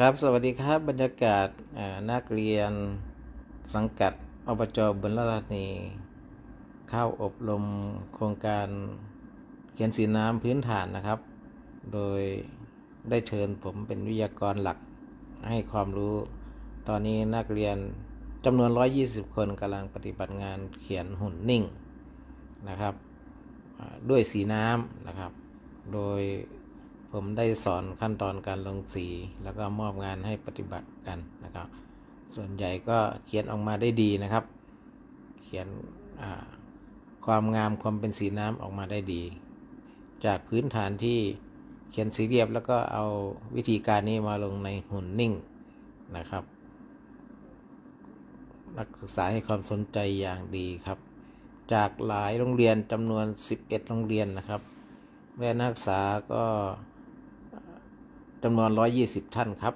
ครับสวัสดีครับบรรยากาศนักเรียนสังกัดอบจบุญราชนีเข้าอบรมโครงการเขียนสีน้ำพื้นฐานนะครับ โดยได้เชิญผมเป็นวิทยากรหลักให้ความรู้ ตอนนี้นักเรียนจำนวน 120 คนกำลังปฏิบัติงานเขียนหุ่นนิ่งนะครับ ด้วยสีน้ำนะครับ โดย ผมได้สอนขั้นตอนการลงสี แล้วก็มอบงานให้ปฏิบัติกันนะครับ ส่วนใหญ่ก็เขียนออกมาได้ดีนะครับ เขียนความงามความเป็นสีน้ำออกมาได้ดี จากพื้นฐานที่เขียนสีเรียบแล้วก็เอาวิธีการนี้มาลงในหุ่นนิ่งนะครับ นักศึกษาให้ความสนใจอย่างดีครับ จากหลายโรงเรียนจำนวน 11 โรงเรียนนะครับและนักศึกษาก็ จำนวน 120 ท่านครับ